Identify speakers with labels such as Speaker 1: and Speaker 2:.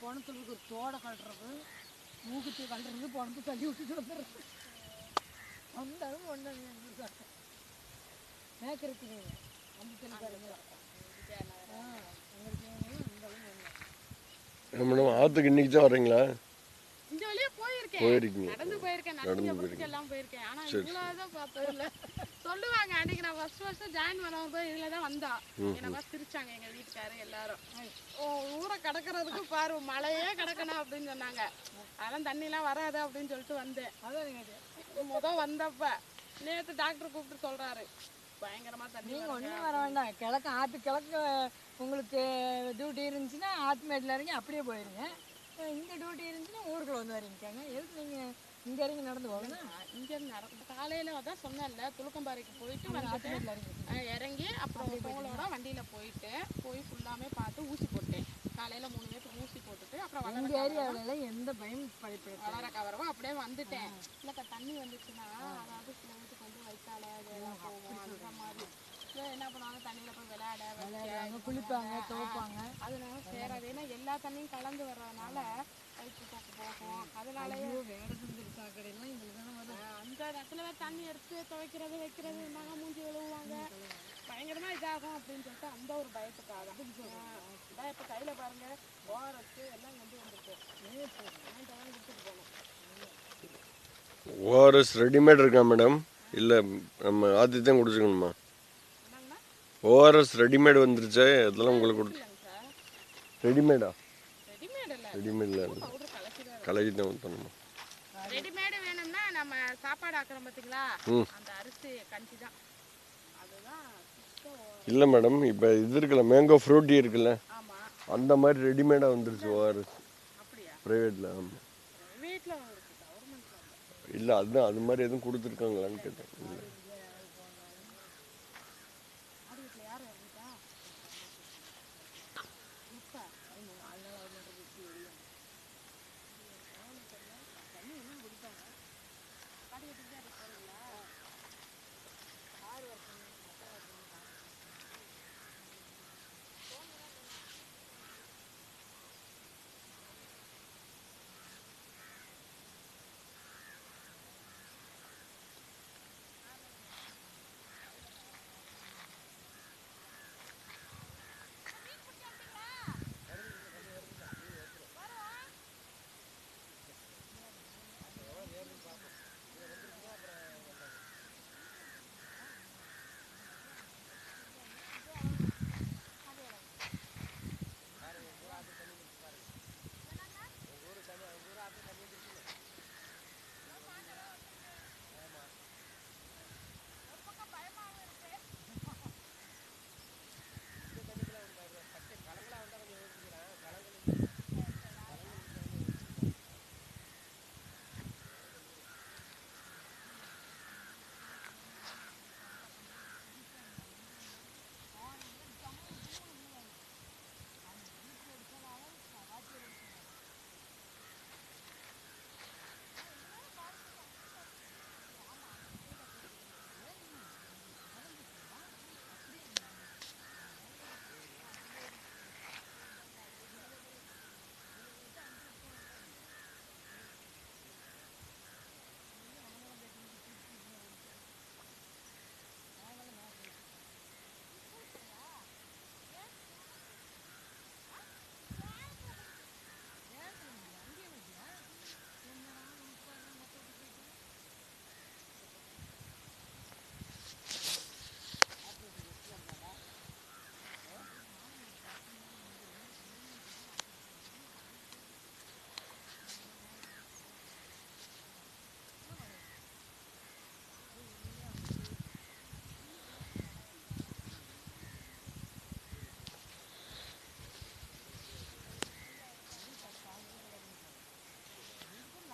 Speaker 1: பணத்துக்கு ஒரு தோடை கட்டுறது மூக்குத்தி கட்டுறது பணத்தை தள்ளி விட்டுட்டு வந்துடுறது ஒன்று அந்த ஆ அங்கே வந்தாலும் ஒன்று
Speaker 2: மேடம் ஆற்றுக்கு இன்னைக்கு தான் வரீங்களா போயிருக்கீங்க.
Speaker 3: நடந்து போயிருக்கேன்
Speaker 2: நடந்து.
Speaker 3: எல்லாம் போயிருக்கேன். ஆனா இவ்வளவுதான் பார்த்தது இல்ல. சொல்லுவாங்க அன்னைக்கு நான் ஃபர்ஸ்ட் ஃபர்ஸ்ட் ஜாயின் பண்ணும்போது இதுல தான் வந்தா. என்ன பார்த்து சிரிச்சாங்க எங்க வீட்டுக்காரு எல்லாரும். ஓ ஊரை கடக்கிறதுக்கு பாரு மழையே கிடக்கணும் அப்படின்னு சொன்னாங்க. அதெல்லாம் தண்ணி எல்லாம் வராது அப்படின்னு சொல்லிட்டு வந்தேன்.
Speaker 1: அதான்
Speaker 3: முத வந்தப்ப நேத்து டாக்டர் கூப்பிட்டு சொல்றாரு பயங்கரமா தண்ணி.
Speaker 1: ஒன்றும் வர வேண்டாம். கிழக்கு ஆற்று கிழக்கு உங்களுக்கு டியூட்டி இருந்துச்சுன்னா ஆத்துமேட்டில் இறங்கி அப்படியே போயிருங்க. இந்த டியூட்டி இருந்துச்சுன்னா ஊருக்குள்ள வந்து வரீங்கக்காங்க எதுக்கு நீங்கள் இங்கே இறங்கி நடந்து போகணும்?
Speaker 3: இங்க இருந்து நடந்து காலையில தான் சொன்னேன்ல துலுக்கம்பாறைக்கு போயிட்டு வந்துட்டு
Speaker 1: இறங்கி
Speaker 3: அப்புறம் உங்களோட வண்டியில போயிட்டு போய் ஃபுல்லாமே பார்த்து ஊசி போட்டேன். காலையில மூணு பேருக்கு ஊசி போட்டுட்டு அப்புறம்
Speaker 1: இந்த ஏரியாவிலலாம் எந்த பயம் படிப்பு
Speaker 3: வளர கவரவும் அப்படியே வந்துட்டேன். இல்லக்கா தண்ணி வந்துச்சுன்னா அதாவது சில வீட்டுக்கு வந்து போகும் அந்த மாதிரி. என்ன பண்ணுவாங்க? தண்ணியில போய் விளையாட வைக்க
Speaker 1: குளிப்பாங்க துவைப்பாங்க.
Speaker 3: அதனால சேராது. ஏன்னா எல்லா தண்ணியும் கலந்து வர்றதுனால வயிற்று போக்கு போகும். அதனாலயே
Speaker 1: சுந்தரி சாக்கடையெல்லாம் எங்களுக்கு வரும்.
Speaker 3: அந்த இடத்துல தண்ணி எடுத்து துவைக்கிறது வைக்கிறது நகை மூஞ்சி விழுவுவாங்க. பயங்கரமா இதாகும் அப்படின்னு சொல்லிட்டு அந்த ஒரு பயத்துக்காக. இதான் இப்ப கையில பாருங்க. ஓரத்து எல்லாம் கொண்டு வந்துருக்கோம் கொடுத்துட்டு போகணும்
Speaker 2: ஓஆர்எஸ் ரெடிமேட் இருக்கா மேடம்? இல்லை நம்ம ஆற்றி தான் குடிச்சுக்கணுமா? ORS readymade வந்துருச்சே. அதெல்லாம் உங்களுக்கு கொடு ரெடிமேடா
Speaker 3: ரெடிமேட் இல்ல.
Speaker 2: ரெடிமேடில்
Speaker 3: கலக்கி தான்
Speaker 2: ஊற்றணுமா
Speaker 3: ரெடிமேடு வேணும்னா நம்ம சாப்பாடு ஆக்குறோம் பார்த்தீங்களா
Speaker 2: ம்.
Speaker 3: அந்த அரிசி கஞ்சி தான். அதுதான் சுத்தம்
Speaker 2: இல்லை மேடம் இப்போ இது இருக்குல்ல மேங்கோ ஃப்ரூட்டி இருக்குல்ல? அந்த மாதிரி ரெடிமேடாக வந்துருச்சு ஓஆர்எஸ் ப்ரைவேட்டில் ஆமாம் இல்லை அதுதான் அது மாதிரி எதுவும் கொடுத்துருக்காங்களான்னு கேட்டேன்.